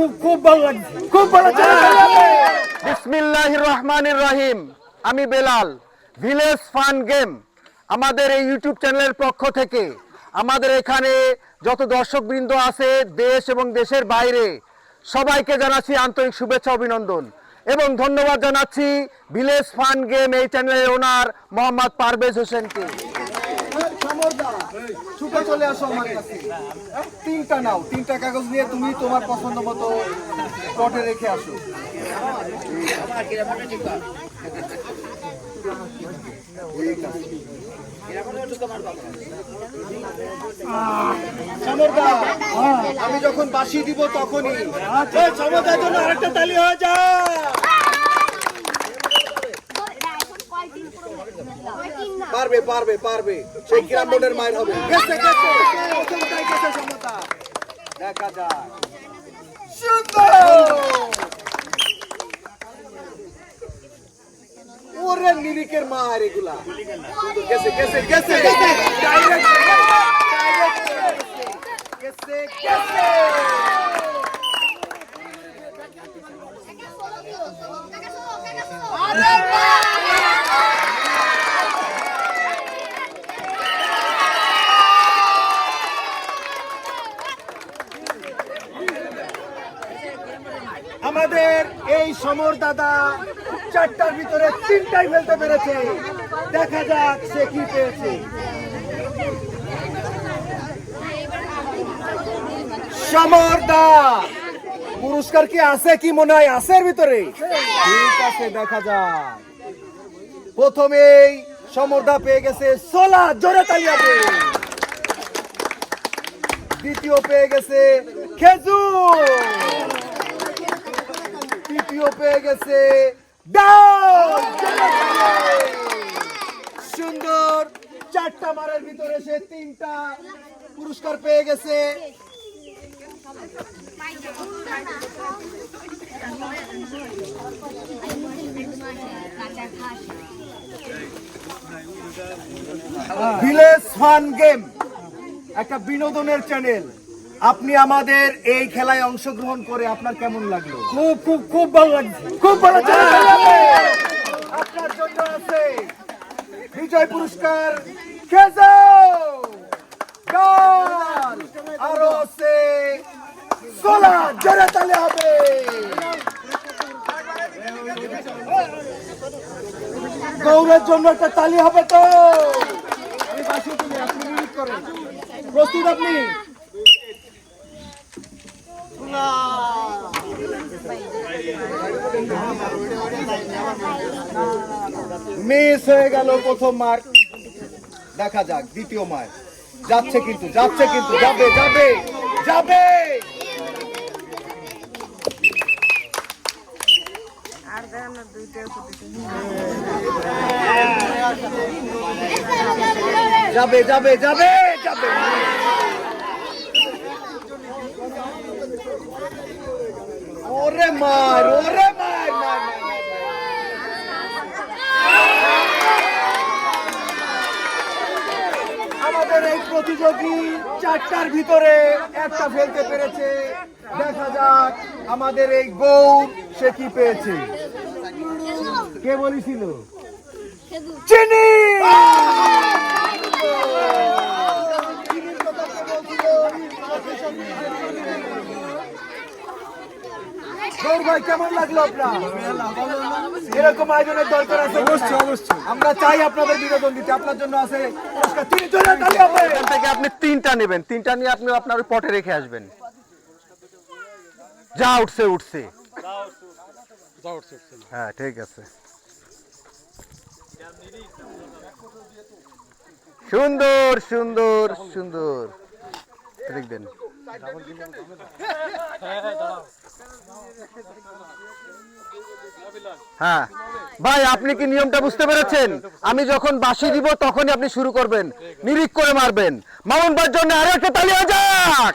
খুব খুব ভালো লাগছে। খুব ভালো বিসমিল্লাহ রহমানির রহিম। আমি বেলাল ভিলেজ ফান গেম আমাদের এই ইউটিউব চ্যানেলের পক্ষ থেকে। আমাদের এখানে যত দর্শকবৃন্দ আছে দেশ এবং দেশের বাইরে সবাইকে জানাচ্ছি আন্তরিক শুভেচ্ছা অভিনন্দন। এবং ধন্যবাদ জানাচ্ছি ভিলেজ ফান গেম এই চ্যানেলের ওনার মোহাম্মদ পারভেজ হোসেনকে। ছুটে চলে আসো আমার কাছে। তিনটা নাও। তিনটা কাগজ নিয়ে তুমি তোমার পছন্দ মতো পটে রেখে আসো। সমরদা, আমি যখন বাসি দিব তখনই। সমরদার জন্য আরেকটা তালি হয়ে যায়। পারবে পারবে পারবে। সেই গ্রাম বোর্ডের মায়ের হবে। গেছে গেছে প্রথমটাই গেছে সমতা। দেখা সুন্দর! ওরে নিরিকের মার এগুলা। গেছে গেছে গেছে। গেছে ডাইরেক্ট ডাইরেক্ট গেছে গেছে এই সমর দাদা চারটার ভিতরে তিনটাই ফেলতে পেরেছে। দেখা যাক সে কি পেয়েছে। সমর দা, পুরস্কার কি আছে কি মনে হয়? আছে ভিতরে? ঠিক আছে, দেখা যাক। প্রথমেই সমরদা পেয়ে গেছে সোলা জোরে তালিয়াবে দ্বিতীয় পেয়ে গেছে খেজুর। তৃতীয় পেয়ে গেছে। সুন্দর। চারটা মারের ভিতরে সে তিনটা পুরস্কার পেয়ে গেছে। ভিলেজ ফান গেম, একটা বিনোদনের চ্যানেল আপনি আমাদের এই খেলায় অংশগ্রহণ করে আপনার কেমন লাগল? খুব খুব খুব ভালো লাগছে। খুব ভালো আপনার জন্য আছে বিজয় পুরস্কার আরও আছে সোলা জোরে তালে হবে। গৌরের জন্য একটা তালি হবে তো। আমি বাসি তুলি আপনি করেন প্রস্তুত আপনি? মিস হয়ে গেল প্রথম মার্ক দেখা যাক, দ্বিতীয় মার্ক যাচ্ছে কিন্তু যাচ্ছে কিন্তু, যাবে যাবে যাবে! যাবে যাবে যাবে যাবে! ওরে মার ওরে মার মার। আমাদের এই প্রতিযোগী চারটার ভিতরে একটা ফেলতে পেরেছে। দেখা যাক আমাদের এই গৌর সে কি পেয়েছে। কে বলেছিল? চিনি! চিনির কথা বলছিল? গৌর ভাই কেমন লাগল আপনার? এরকম আয়োজনের দরকার আছে অবশ্যই অবশ্যই। আমরা চাই আপনাদের বিনোদন দিতে। আপনার জন্য আছে পুরস্কার। তিনি চলে তালি হবে এখান থেকে আপনি তিনটা নেবেন। তিনটা নিয়ে আপনি আপনার পটে রেখে আসবেন। যা উঠছে উঠছে। হ্যাঁ ঠিক আছে। সুন্দর সুন্দর সুন্দর। দেন। হ্যাঁ। ভাই, আপনি কি নিয়মটা বুঝতে পেরেছেন? আমি যখন বাসি দিব, তখনই আপনি শুরু করবেন। নিরিক করে মারবেন। মামুন ভাইয়ের জন্য আরও একটা তালি যাক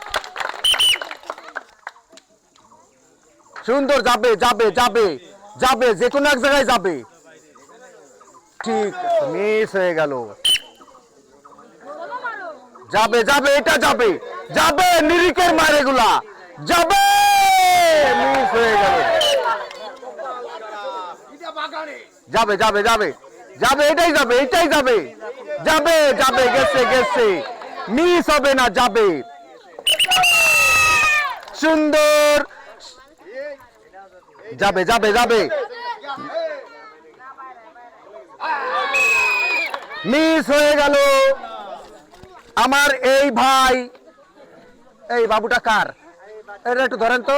সুন্দর, যাবে যাবে যাবে যাবে, যে কোনো এক জায়গায় যাবে। ঠিক, মিস হয়ে গেল। যাবে যাবে, এটা যাবে। যাবে নিরিকের মার এগুলা। যাবে, মিস হয়ে গেল। যাবে যাবে যাবে। যাবে, এটাই যাবে এটাই যাবে। যাবে যাবে, গেছে গেছে। মিস হবে না, যাবে। সুন্দর। যাবে যাবে যাবে। মিস হয়ে গেল। আমার এই ভাই, এই বাবুটা কার? এটা একটু ধরেন তো।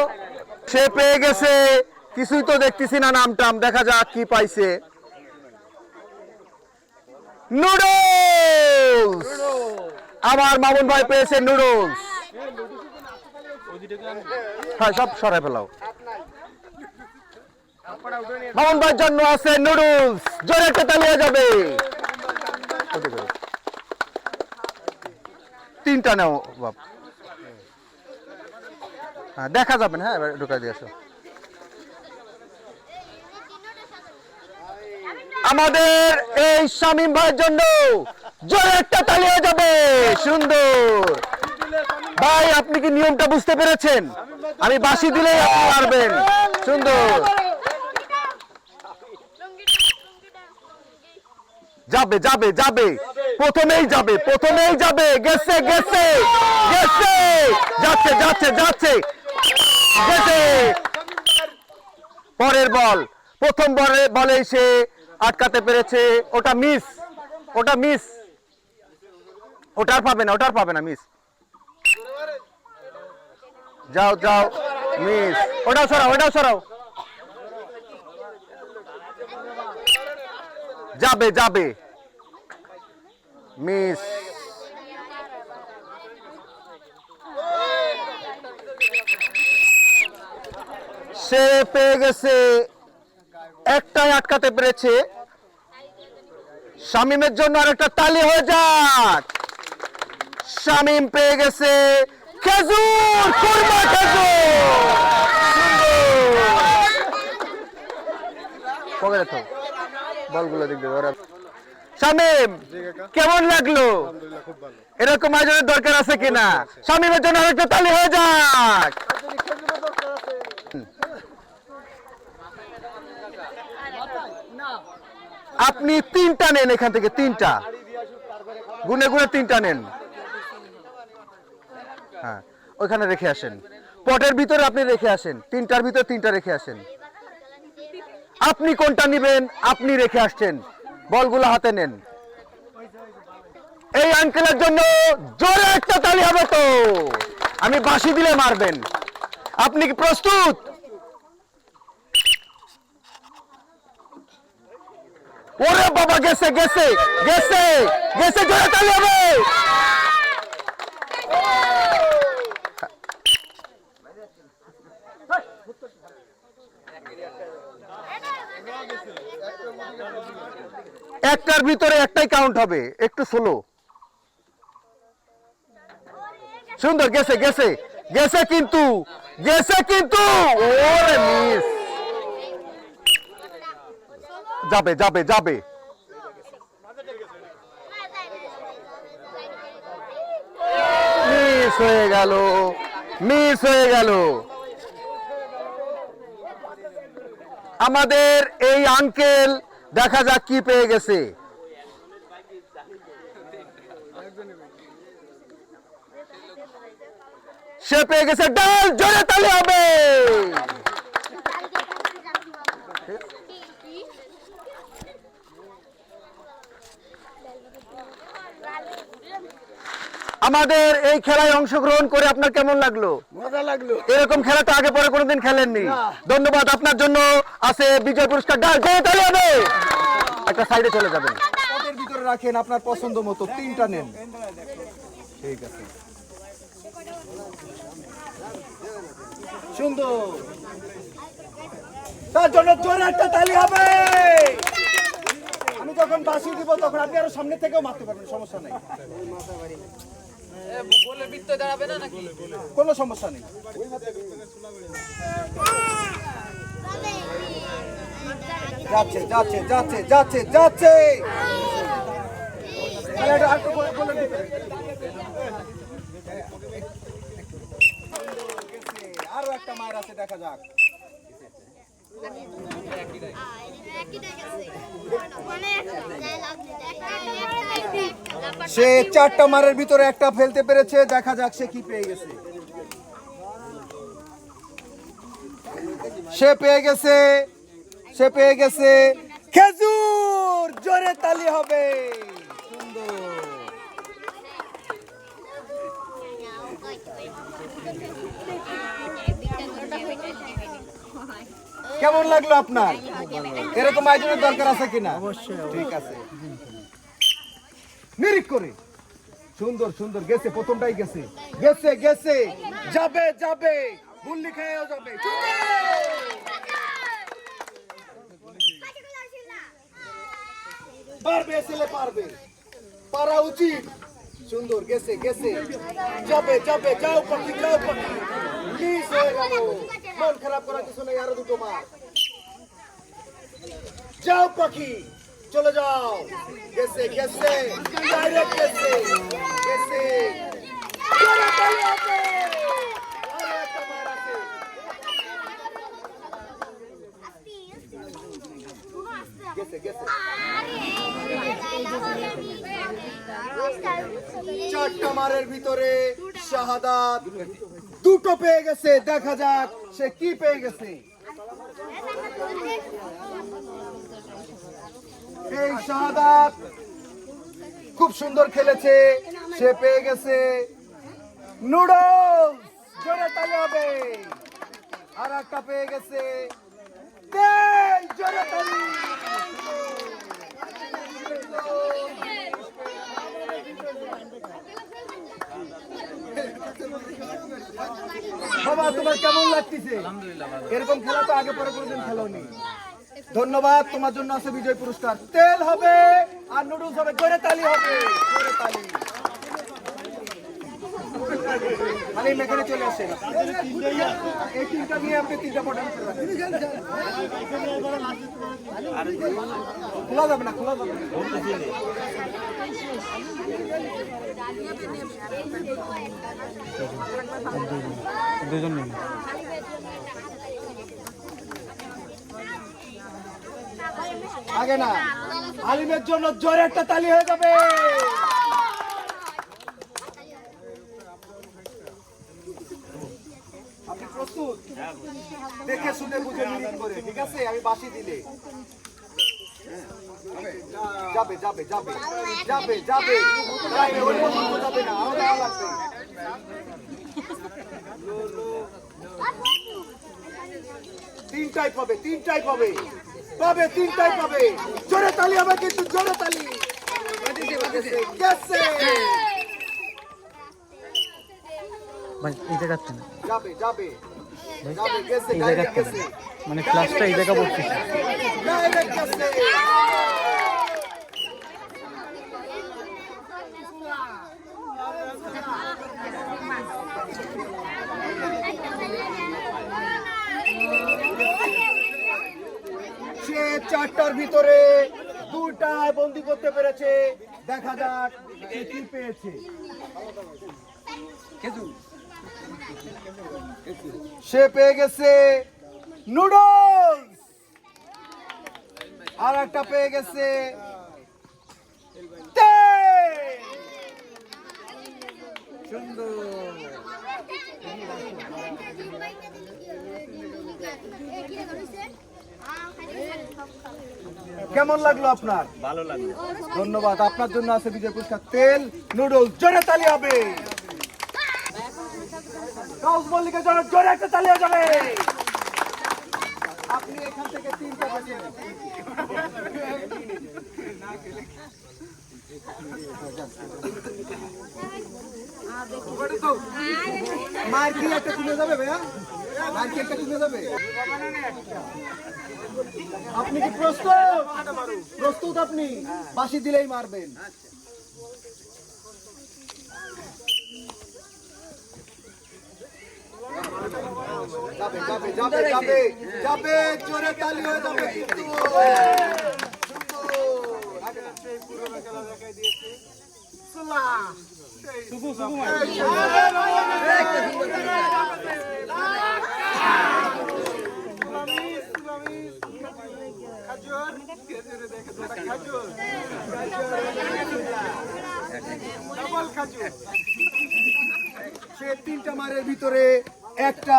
সে পেয়ে গেছে। কিছুই তো দেখতেছি না নাম টাম দেখা যাক কি পাইছে। নুডলস আমার মামুন ভাই পেয়েছে নুডলস হ্যাঁ সব সরাই ফেলাও। মামুন ভাইয়ের জন্য আছে নুডলস জোরে একটা তালিয়ে যাবে। তিনটা নাও, বাপ। হ্যাঁ দেখা যাবে না হ্যাঁ এবার ঢুকাই দিয়ে আসো। আমাদের এই শামীম ভাইয়ের জন্য জোরে একটা তালিয়ে যাবে। সুন্দর। ভাই, আপনি কি নিয়মটা বুঝতে পেরেছেন? আমি বাসি দিলেই আপনি পারবেন সুন্দর। যাবে যাবে যাবে। প্রথমেই যাবে প্রথমেই যাবে। গেছে গেছে গেছে। যাচ্ছে যাচ্ছে যাচ্ছে। গেছে। পরের বল। প্রথম বলে বলে সে আটকাতে পেরেছে। ওটা মিস ওটা মিস ওটার পাবে না, ওটার পাবে না মিস যাও যাও মিস ওটাও সরাও ওটাও সরাও। যাবে যাবে। মিস সে পেয়ে গেছে। একটাই আটকাতে পেরেছে। শামিমের জন্য আরেকটা তালি হয়ে যাক। শামিম পেয়ে গেছে খেজুর কুরমা খেজুর। বলগুলো দিয়ে ওরা শামিম, কেমন লাগল? এরকম আয়োজনের দরকার আছে কিনা? শামিমের জন্য আরেকটা তালি হয়ে যাক। আপনি তিনটা নেন এখান থেকে, তিনটা। গুনে গুনে তিনটা নেন। হ্যাঁ ওইখানে রেখে আসেন। পটের ভিতরে আপনি রেখে আসেন। তিনটার ভিতরে তিনটা রেখে আসেন। আপনি কোনটা নিবেন? আপনি রেখে আসছেন। বলগুলো হাতে নেন। এই আঙ্কেলের জন্য জোরে একটা তালি হবে তো। আমি বাঁশি দিলে মারবেন। আপনি কি প্রস্তুত? ওরে বাবা, গেছে গেছে গেছে গেছে, জোরে তালি হবে। একটার ভিতরে একটাই কাউন্ট হবে, একটু স্লো সুন্দর, গেছে গেছে গেছে কিন্তু গেছে কিন্তু, ওরে মিস যাবে যাবে যাবে। মিস হয়ে গেল, মিস হয়ে গেল। আমাদের এই আঙ্কেল, দেখা যাক কি পেয়ে গেছে। সে পেয়ে গেছে ডাল, জোরে তালি হবে। আমাদের এই খেলায় অংশগ্রহণ করে আপনার কেমন লাগল? মজা লাগল। এরকম খেলা তো আগে পরে কোনোদিন খেলেননি। ধন্যবাদ আপনার জন্য আছে বিজয় পুরস্কার একটা সাইডে চলে যাবেন। ভিতরে রাখেন আপনার পছন্দ মতো তিনটা নেন। ঠিক আছে। সুন্দর। তার জন্য জোরে একটা তালি হবে। আমি যখন বাসি দিব তখন আপনি আরও সামনে থেকেও মারতে পারবেন সমস্যা নেই। কোনো সমস্যা নেই। যাচ্ছে যাচ্ছে যাচ্ছে যাচ্ছে যাচ্ছে। গোলের। আরও একটা মায়ের আছে, দেখা যাক। সে চারটা মারের ভিতরে একটা ফেলতে পেরেছে, দেখা যাক সে কি পেয়ে গেছে। সে পেয়ে গেছে, সে পেয়ে গেছে, খেজুর জোরে তালি হবে। সুন্দর। কেমন লাগল আপনার? এরকম আয়োজনের দরকার আছে কিনা? অবশ্যই ঠিক আছে। নিরিখ করে। সুন্দর সুন্দর। গেছে, প্রথমটাই গেছে। গেছে গেছে। যাবে যাবে। গুল্লি খেয়েও যাবে। পারবে, ছেলে পারবে। পারা উচিত। সুন্দর, গেছে গেছে। যাবে যাবে। যাও পাখি যাও পাখি। মিস হয়ে গেল মন খারাপ করার কিছু নেই, আরও দুটো মার। যাও পাখি, চলে যাও। গেছে গেছে। ডাইরেক্ট গেছে। গেছে জোরে তালি হবে। আরও একটা মার আছে। গেছে গেছে। চারটা মারের ভিতরে শাহাদাত দুটো পেয়ে গেছে, দেখা যাক সে কি পেয়ে গেছে। এই খুব সুন্দর খেলেছে, সে পেয়ে গেছে নুডলস, জোরে তালি হবে আর একটা পেয়ে গেছে বাবা, তোমার কেমন লাগতেছে? এরকম খেলা তো আগে পরে কোনোদিন খেলোনি। ধন্যবাদ, তোমার জন্য আছে বিজয় পুরস্কার। তেল হবে আর নুডলস হবে জোরে তালি হবে জোরে তালি মানে এখানে চলে আসে। এই তিনটা নিয়ে আপনি তিনটা পটান খোলা যাবে না খোলা যাবে না। দুজন আগে না আলিমের জন্য জোরে একটা তালি হয়ে যাবে। প্রস্তুত দেখে শুনে বুঝে মিলিট করে, ঠিক আছে? আমি বাসি দিলে। যাবে যাবে যাবে যাবে যাবে। যাবে না তিনটাই পাবে তিনটাই পাবে। পাবে, তিনটাই পাবে। জোরে তালি হবে কিন্তু জোরে তালি। গেছে। ভাই এই জায়গাতে না যাবে যাবে। যাবে এই জায়গাতে মানে ক্লাসটা এই জায়গা পড়তেছে সে চারটার ভিতরে দুটায় বন্দি করতে পেরেছে। দেখা যাক কি পেয়েছে। সে পেয়ে গেছে নুডলস। আর একটা পেয়ে গেছে কেমন লাগল আপনার? ভালো লাগল। ধন্যবাদ। আপনার জন্য আছে বিজয় পুরস্কার তেল নুডলস জোরে তালি হবে। কাউস মল্লিকের জন্য জোরে একটা তালি যাবে। আপনি এখান থেকে তিনটা কি একটা কিনে যাবে ভাইয়া? মার কিনে যাবে আপনি কি প্রস্তুত? প্রস্তুত আপনি? বাসি দিলেই মারবেন। যাবে যাবে যাবে যাবে যাবে জোরে তালি হয়ে যাবে কিন্তু সে তিনটা মারের ভিতরে একটা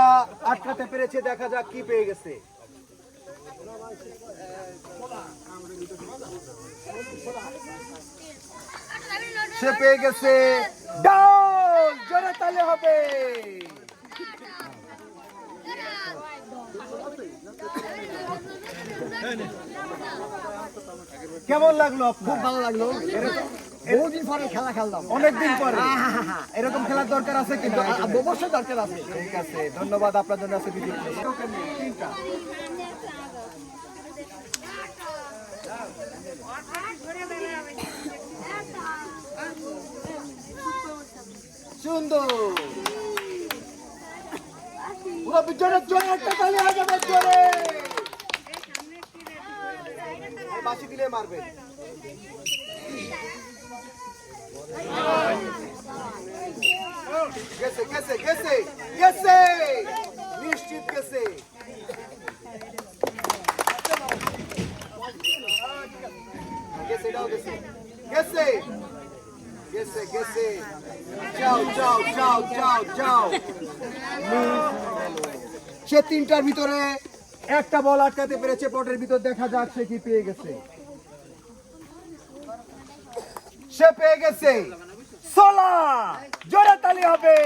আটকাতে পেরেছে দেখা যাক কি পেয়ে গেছে। সে পেয়ে গেছে জোরে তালে হবে। কেমন লাগল খুব ভালো লাগল। বহুদিন পরে খেলা খেললাম। অনেকদিন পরে। এরকম খেলার দরকার আছে কিন্তু অবশ্যই দরকার আছে। ঠিক আছে ধন্যবাদ আপনার জন্য আছে সুন্দর। পিছনের জোরে একটা তালি হয়ে যাবে জোরে আর দিলে মারবেন সে তিনটার ভিতরে একটা বল আটকাতে পেরেছে পটের ভিতর দেখা সে কি পেয়ে গেছে। সে পেয়ে গেছে সোলা জোরে তালি হবে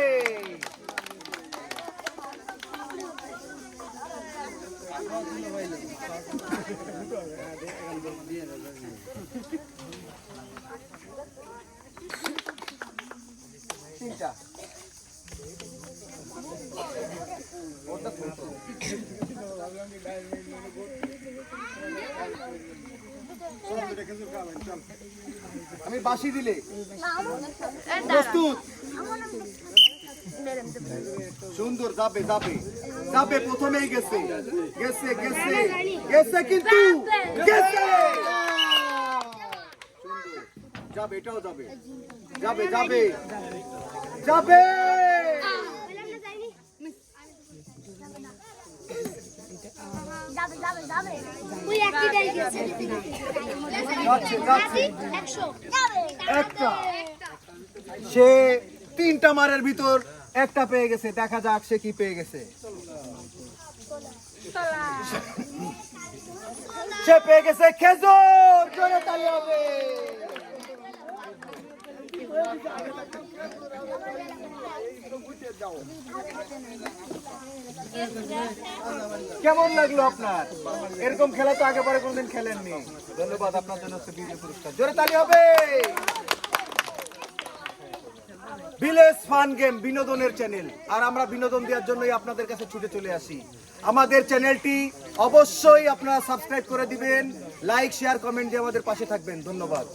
তিনটা ওটা তুলতো। আমি বাসি দিলে। সুন্দর, যাবে যাবে। যাবে, প্রথমেই গেছে। গেছে গেছে। গেছে কিন্তু! গেছে! যাবে, এটাও যাবে। যাবে যাবে। যাবে! সে তিনটা মারের ভিতর একটা পেয়ে গেছে। দেখা যাক সে কি পেয়ে গেছে। সে পেয়ে গেছে খেজুর। জোরে তালি হবে। কেমন লাগল আপনার? এরকম খেলা তো আগে পরে কোনদিন খেলেননি। ধন্যবাদ, আপনার জন্য পুরস্কার। জোরে তালি হবে! ভিলেজ ফান গেম বিনোদনের চ্যানেল আর আমরা বিনোদন দেওয়ার জন্যই আপনাদের কাছে ছুটে চলে আসি। আমাদের চ্যানেলটি অবশ্যই আপনারা সাবস্ক্রাইব করে দিবেন। লাইক শেয়ার কমেন্ট দিয়ে আমাদের পাশে থাকবেন। ধন্যবাদ।